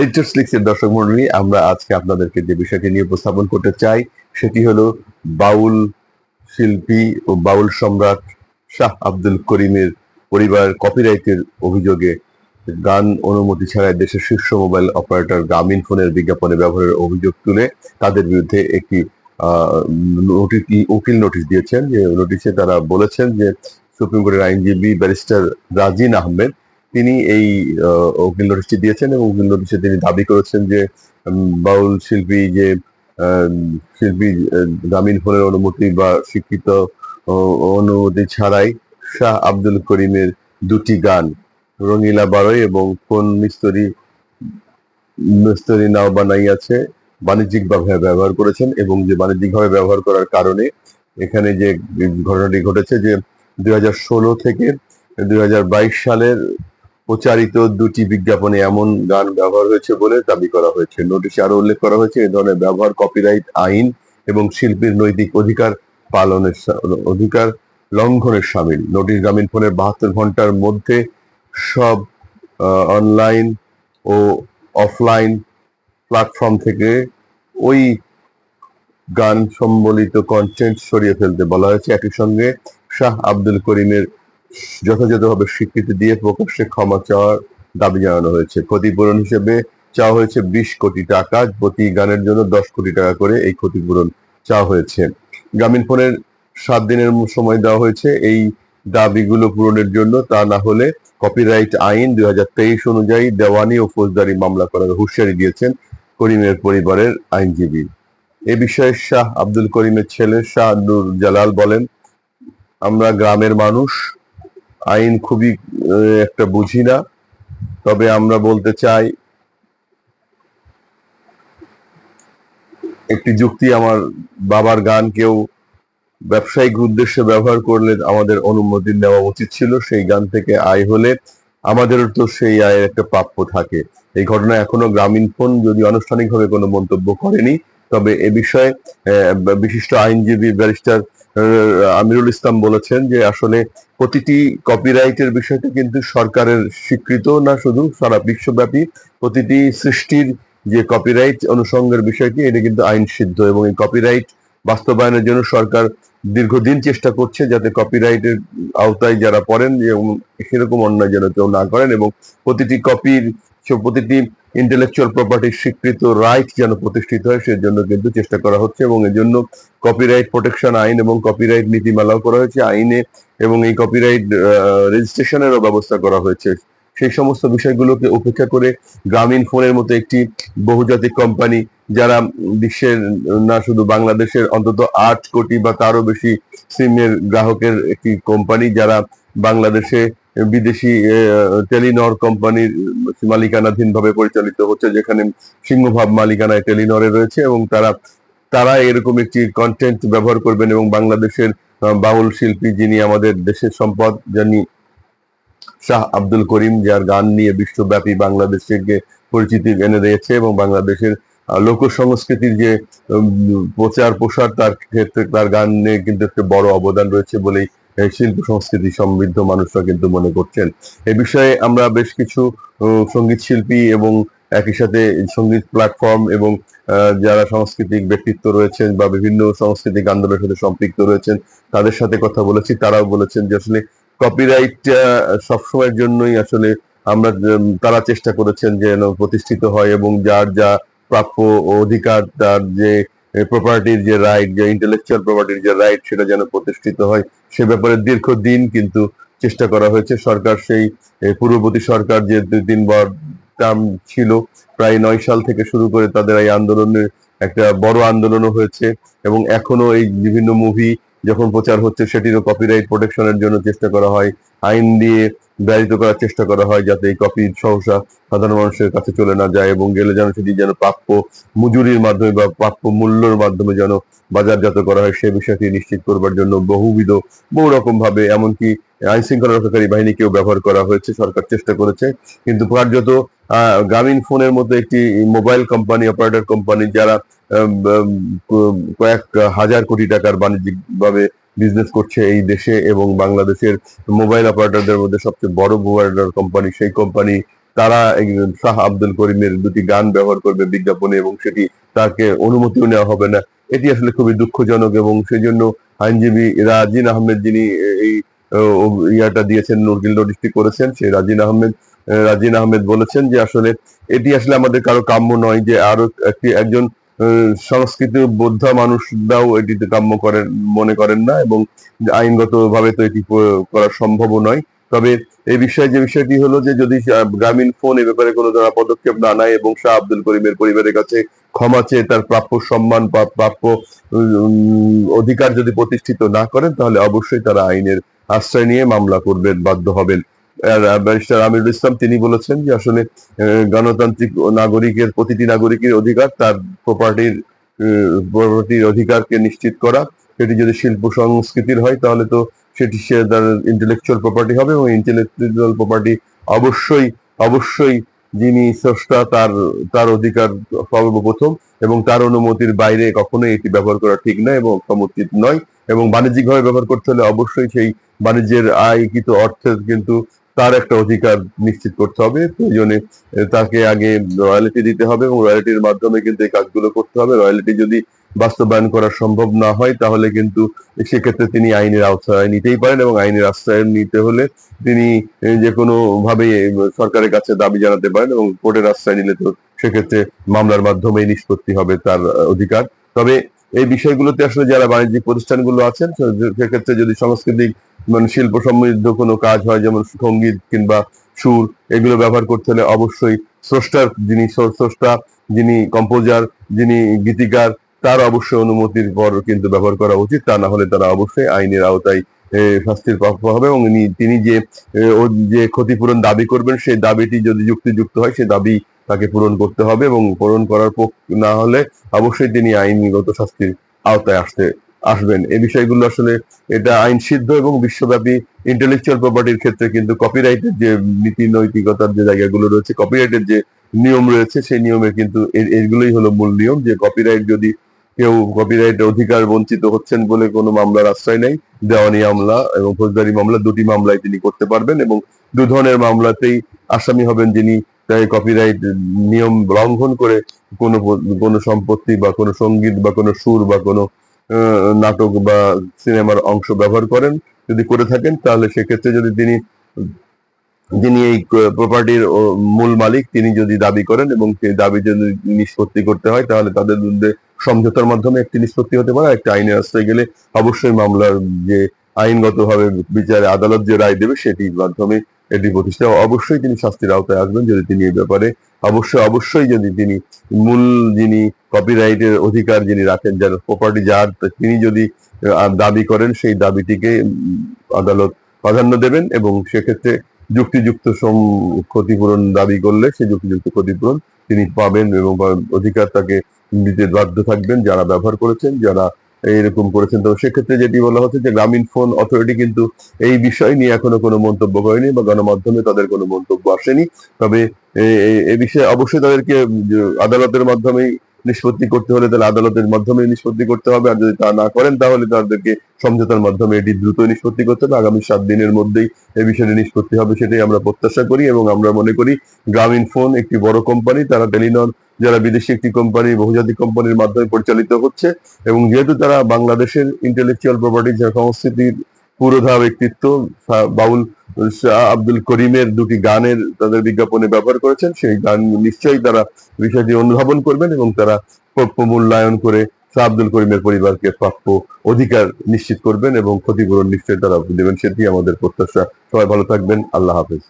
HS লিক্সের দর্শক মন্ডলী, আমরা আজকে আপনাদেরকে যে বিষয়টি নিয়ে উপস্থাপন করতে চাই, সেটি হলো বাউল শিল্পী ও বাউল সম্রাট শাহ আব্দুল করিমের পরিবার কপিরাইটের অভিযোগে গান অনুমতি ছাড়াই দেশের শীর্ষ মোবাইল অপারেটর গ্রামীণ ফোনের বিজ্ঞাপনে ব্যবহারের অভিযোগ তুলে তাদের বিরুদ্ধে একটি নোটিশ, উকিল নোটিশ দিয়েছেন। যে নোটিশে তারা বলেছেন যে সুপ্রিম কোর্টের আইনজীবী ব্যারিস্টার রাজিন আহমেদ তিনি এই উকিল নোটিশটি দিয়েছেন এবং উকিল নোটিশে তিনি দাবি করেছেন যে বাউল শিল্পী যে শিল্পী গ্রামীণ ফোনের অনুমতি বা স্বীকৃত অনুমতি ছাড়াই শাহ আব্দুল করিমের দুটি গান, রঙিলা বারোই এবং কোন মিস্তরি মিস্তরি নাও বানাইয়াছে, বাণিজ্যিকভাবে ব্যবহার করেছেন এবং যে বাণিজ্যিকভাবে ব্যবহার করার কারণে এখানে যে, ঘটনাটি ঘটেছে যে, দুই হাজার ষোলো থেকে দুই হাজার বাইশ সালের প্রচারিত দুটি বিজ্ঞাপনে এমন গান ব্যবহার হয়েছে বলে দাবি করা হয়েছে। নোটিশে আরও উল্লেখ করা হয়েছে, এ ধরনের ব্যবহার কপিরাইট আইন এবং শিল্পীর নৈতিক অধিকার পালনের অধিকার লঙ্ঘনের সামিল। নোটিশ গ্রামীণ ফোনের বাহাত্তর ঘণ্টার মধ্যে সব অনলাইন ও অফলাইন প্ল্যাটফর্ম থেকে ওই গান সম্বলিত কন্টেন্ট সরিয়ে ফেলতে বলা হয়েছে। একই সঙ্গে শাহ আব্দুল করিমের যথাযথভাবে স্বীকৃতি দিয়ে প্রকাশ্যে ক্ষমা চাওয়ার দাবি জানানো হয়েছে। ক্ষতিপূরণ হিসেবে চাওয়া হয়েছে বিশ কোটি টাকা। প্রতি গানের জন্য দশ কোটি টাকা করে এই ক্ষতিপূরণ চাওয়া হয়েছে। গ্রামীণ ফোনের সাত দিনের সময় দেওয়া হয়েছে এই দাবিগুলো পূরণের জন্য। তা না হলে কপিরাইট আইন দুই হাজার তেইশ অনুযায়ী দেওয়ানি ও ফৌজদারি মামলা করার হুঁশিয়ারি দিয়েছেন করিমের পরিবারের আইনজীবী। এ বিষয়ে শাহ আব্দুল করিমের ছেলে শাহ নুর জালাল বলেন, আমরা গ্রামের মানুষ আইন খুবই একটা বুঝি না। তবে আমরা বলতে চাই, একটি যুক্তি আমার বাবার গান কেউ ব্যবসায়িক উদ্দেশ্যে ব্যবহার করলে আমাদের অনুমতি নেওয়া উচিত ছিল, সেই গান থেকে আয় হলে আমাদেরও তো সেই আয়ের একটা প্রাপ্য থাকে। এই ঘটনা এখনও গ্রামীণ ফোন যদি আনুষ্ঠানিকভাবে কোনো মন্তব্য করেনি, তবে এ বিষয়ে বিশিষ্ট আইনজীবী ব্যারিস্টার আমিরুল ইসলাম বলেছেন যে আসলে প্রতিটি কপিরাইটের বিষয়টা কিন্তু সরকারের স্বীকৃত না শুধু, সারা বিশ্বব্যাপী প্রতিটি সৃষ্টির যে কপিরাইট অনুষঙ্গের বিষয়টি, এটা কিন্তু আইন সিদ্ধ এবং এই কপিরাইট বাস্তবায়নের জন্য সরকার দীর্ঘদিন চেষ্টা করছে যাতে কপিরাইটের আওতায় যারা পড়েন এবং সেরকম অন্যায় যেন কেউ না করেন এবং প্রতিটি কপির প্রতিটি ইন্টেলেকচুয়াল প্রপার্টির স্বীকৃত রাইট যেন প্রতিষ্ঠিত হয়, সেজন্য কিন্তু চেষ্টা করা হচ্ছে এবং এজন্য কপিরাইট প্রোটেকশন আইন এবং কপিরাইট নীতিমালাও করা হয়েছে। আইনে এবং এই কপিরাইট রেজিস্ট্রেশনেরও ব্যবস্থা করা হয়েছে। সেই সমস্ত বিষয়গুলোকে উপেক্ষা করে গ্রামীণ ফোনের মতো একটি বহুজাতিক কোম্পানি যারা বিশ্বের না শুধু বাংলাদেশের, অন্তত আট কোটি বা তারও বেশি সিমের গ্রাহকের একটি কোম্পানি যারা বাংলাদেশে বিদেশি টেলিনর কোম্পানির মালিকানাধীন ভাবে পরিচালিত হচ্ছে, যেখানে সিংহভাব মালিকানায় টেলিনরে রয়েছে এবং তারা তারা এরকম একটি কন্টেন্ট ব্যবহার করবেন এবং বাংলাদেশের বাউল শিল্পী যিনি আমাদের দেশের সম্পদ যিনি শাহ আব্দুল করিম, যার গান নিয়ে বিশ্বব্যাপী বাংলাদেশকে পরিচিতি এনে দিয়েছে এবং বাংলাদেশের লোক সংস্কৃতির যে প্রচার প্রসার তার ক্ষেত্রে তার গান কিন্তু একটা বড় অবদান রয়েছে বলেই শিল্প সংস্কৃতি সমৃদ্ধ মানুষরা কিন্তু মনে করছেন। এ বিষয়ে আমরা বেশ কিছু সংগীত শিল্পী এবং একই সাথে সংগীত প্ল্যাটফর্ম এবং যারা সাংস্কৃতিক ব্যক্তিত্ব রয়েছেন বা বিভিন্ন সাংস্কৃতিক আন্দোলনের সাথে সম্পৃক্ত রয়েছেন, তাদের সাথে কথা বলেছি। তারাও বলেছেন যে আসলে কপিরাইট সবসময়ের জন্যই আসলে আমরা তারা চেষ্টা করেছেন যেন প্রতিষ্ঠিত হয় এবং যার যা প্রাপ্য অধিকার, তার যে প্রপার্টির যে রাইট যে ইন্টেলেকচুয়াল প্রপার্টির যে রাইট সেটা যেন প্রতিষ্ঠিত হয়, সে ব্যাপারে দীর্ঘদিন কিন্তু চেষ্টা করা হয়েছে। সরকার সেই পূর্ববর্তী সরকার যে দুই তিনবার টার্ম ছিল, প্রায় নয় সাল থেকে শুরু করে তাদের এই আন্দোলনের একটা বড় আন্দোলনও হয়েছে এবং এখনও এই বিভিন্ন মুভি যখন প্রচার হচ্ছে, সেটিরও কপিরাইট প্রোটেকশনের জন্য চেষ্টা করা হয়। আইন দিয়ে ব্যাহত করার চেষ্টা করা হয় যাতে এই কপি সহসা সাধারণ মানুষের কাছে চলে না যায় এবং গেলে যেন সেটি যেন প্রাপ্য মজুরির মাধ্যমে বা প্রাপ্য মূল্যের মাধ্যমে যেন বাজারজাত করা হয়, সে বিষয়টি নিশ্চিত করবার জন্য বহুবিধ বহু রকম ভাবে এমনকি আইন শৃঙ্খলা রক্ষাকারী বাহিনীকেও ব্যবহার করা হয়েছে, সরকার চেষ্টা করেছে। কিন্তু কার্যত গ্রামীণ ফোনের মতো একটি মোবাইল কোম্পানি, অপারেটর কোম্পানি, যারা কয়েক হাজার কোটি টাকার বাণিজ্যিক ভাবে বিজনেস করছে এই দেশে এবং বাংলাদেশের মোবাইল অপারেটরদের মধ্যে সবচেয়ে বড় মোবাইল কোম্পানি সেই কোম্পানি তারা শাহ আব্দুল করিমের দুটি গান ব্যবহার করবে বিজ্ঞাপনে এবং সেটি তাকে অনুমতিও নেওয়া হবে না। এটি আসলে খুবই দুঃখজনক এবং সেই জন্য আইনজীবী রাজিন আহমেদ যিনি এই ইয়াটা দিয়েছেন নুরগিল নোটিশটি করেছেন সেই রাজিন আহমেদ আহ, রাজিন আহমেদ বলেছেন যে আসলে এটি আসলে আমাদের কারও কাম্য নয় যে আরও একটি একজন সংস্কৃতি বোদ্ধা মানুষরাও এটিতে কাম্য করেন, মনে করেন না এবং আইনগত ভাবে তো এটি করা সম্ভবও নয়। তবে এই বিষয়ে যে বিষয়টি হলো যে যদি গ্রামীণ ফোন এ ব্যাপারে কোনো ধরনের পদক্ষেপ না নেয় এবং শাহ আব্দুল করিমের পরিবারের কাছে ক্ষমা চেয়ে তার প্রাপ্য সম্মান বা প্রাপ্য অধিকার যদি প্রতিষ্ঠিত না করেন, তাহলে অবশ্যই তারা আইনের আশ্রয় নিয়ে মামলা করবেন, বাধ্য হবেন। ব্যারিস্টার আমিরুল ইসলাম, তিনি বলেছেন যে আসলে গণতান্ত্রিক নাগরিকের, প্রতিটি নাগরিকের অধিকার তার প্রপার্টির প্রপার্টির অধিকারকে নিশ্চিত করা। সেটি যদি শিল্প সংস্কৃতির হয়, তাহলে তো সেটি সে তার ইন্টেলেকচুয়াল প্রপার্টি হবে এবং ইন্টেলেকচুয়াল প্রপার্টি অবশ্যই অবশ্যই যিনি স্রষ্টা, তার তার অধিকার সর্বপ্রথম এবং তার অনুমতির বাইরে কখনোই এটি ব্যবহার করা ঠিক নয় এবং সমুচিত নয় এবং বাণিজ্যিকভাবে ব্যবহার করতে হলে অবশ্যই সেই বাণিজ্যের আয়কৃত অর্থের কিন্তু তার একটা অধিকার নিশ্চিত করতে হবে। প্রয়োজনে তাকে আগে রয়্যালিটি দিতে হবে এবং রয়্যালিটির মাধ্যমে কিন্তু এই কাজগুলো করতে হবে। রয়্যালিটি যদি বাস্তবায়ন করা সম্ভব না হয়, তাহলে কিন্তু সেক্ষেত্রে তিনি আইনের আশ্রয় নিতেই পারেন এবং আইনের আশ্রয় নিতে হলে তিনি যে কোনো ভাবে সরকারের কাছে দাবি জানাতে পারেন এবং কোর্টের আশ্রয় নিলে তো সেক্ষেত্রে মামলার মাধ্যমে নিষ্পত্তি হবে তার অধিকার। তবে এই বিষয়গুলোতে আসলে যারা বাণিজ্যিক প্রতিষ্ঠানগুলো আছেন সেক্ষেত্রে যদি সাংস্কৃতিক মানে শিল্প সমৃদ্ধ কোনো কাজ হয়, যেমন সংগীত কিংবা সুর, এগুলো ব্যবহার করতে হলে অবশ্যই স্রষ্টার যিনি স্রষ্টা, যিনি কম্পোজার যিনি গীতিকার, তার অবশ্যই অনুমতির পর কিন্তু ব্যবহার করা উচিত। তা না হলে তারা অবশ্যই আইনের আওতায় শাস্তির প্রাপ্য হবে এবং তিনি যে যে ক্ষতিপূরণ দাবি করবেন, সেই দাবিটি যদি যুক্তিযুক্ত হয়, সেই দাবি তাকে পূরণ করতে হবে এবং পূরণ করার পর না হলে অবশ্যই তিনি আইনগত শাস্তির আওতায় আসতে আসবেন। এই বিষয়গুলো আসলে এটা আইন সিদ্ধ এবং বিশ্বব্যাপী ইন্টেলেকচুয়াল প্রপার্টির ক্ষেত্রে কিন্তু কপিরাইটের যে নীতি, নৈতিকতার যে জায়গাগুলো রয়েছে কপিরাইটের যে নিয়ম রয়েছে, সেই নিয়মের কিন্তু এগুলোই হলো মূল নিয়ম যে কপিরাইট যদি কেউ কপিরাইট অধিকার বঞ্চিত হচ্ছেন বলে কোনো মামলার আশ্রয় নেই, দেওয়ানি মামলা এবং ফৌজদারি মামলা দুটি মামলায় তিনি করতে পারবেন এবং দু ধরনের মামলাতেই আসামি হবেন যিনি তাই কপিরাইট নিয়ম লঙ্ঘন করে কোনো কোনো সম্পত্তি বা কোনো সংগীত বা কোনো সুর বা কোনো নাটক বা সিনেমার অংশ ব্যবহার করেন, যদি করে থাকেন, তাহলে সেক্ষেত্রে যদি তিনি, যিনি এই প্রপার্টির মূল মালিক, তিনি যদি দাবি করেন এবং সেই দাবি যদি নিষ্পত্তি করতে হয়, তাহলে তাদের বিরুদ্ধে সমঝোতার মাধ্যমে একটি নিষ্পত্তি হতে পারে। একটা আইনের আশ্রয় গেলে অবশ্যই মামলার যে আইনগতভাবে বিচারে আদালত যে রায় দেবে, সেটির মাধ্যমে এটি প্রতিষ্ঠা। অবশ্যই তিনি শাস্তির আওতায় আসবেন যদি তিনি এই ব্যাপারে। অবশ্যই অবশ্যই যদি তিনি মূল যিনি কপিরাইটের অধিকার যিনি রাখেন, যার প্রপার্টি যার তিনি যদি দাবি করেন, সেই দাবিটিকে আদালত প্রাধান্য দেবেন এবং সেক্ষেত্রে যুক্তিযুক্ত ক্ষতিপূরণ দাবি করলে সেই যুক্তিযুক্ত ক্ষতিপূরণ তিনি পাবেন এবং, অধিকার তাকে দিতে বাধ্য থাকবেন। যারা ব্যবহার করেছেন, যারা এইরকম করেছেন। তো সেক্ষেত্রে যেটি বলা হচ্ছে যে গ্রামীণ ফোন অথরিটি কিন্তু এই বিষয় নিয়ে এখনও কোনো মন্তব্য করেনি বা গণমাধ্যমে তাদের কোনো মন্তব্য আসেনি। তবে এ বিষয়ে অবশ্যই তাদেরকে আদালতের মাধ্যমেই নিষ্পত্তি করতে হলে তাহলে আদালতের মাধ্যমে নিষ্পত্তি করতে হবে। আর যদি তা না করেন তাহলে তাদেরকে সমঝোতার মাধ্যমে এটি দ্রুত নিষ্পত্তি করতে হবে। আগামী সাত দিনের মধ্যেই এ বিষয়টি নিষ্পত্তি হবে সেটাই আমরা প্রত্যাশা করি এবং আমরা মনে করি গ্রামীণ ফোন একটি বড় কোম্পানি, তারা টেলিনর যারা বিদেশি একটি কোম্পানি বহুজাতিক কোম্পানির মাধ্যমে পরিচালিত হচ্ছে এবং যেহেতু তারা বাংলাদেশের ইন্টেলেকচুয়াল প্রপার্টি সংস্কৃতির পুরোধা ব্যক্তিত্ব বাউল আব্দুল করিমের দুটি গানের তাদের বিজ্ঞাপনে ব্যবহার করেছেন, সেই গান নিশ্চয়ই তারা বিষয়টি অনুধাবন করবেন এবং তারা প্রাপ্য মূল্যায়ন করে শাহ আব্দুল করিমের পরিবারকে প্রাপ্য অধিকার নিশ্চিত করবেন এবং ক্ষতিপূরণ নিশ্চয়ই তারা দেবেন, সেটি আমাদের প্রত্যাশা। সবাই ভালো থাকবেন, আল্লাহ হাফেজ।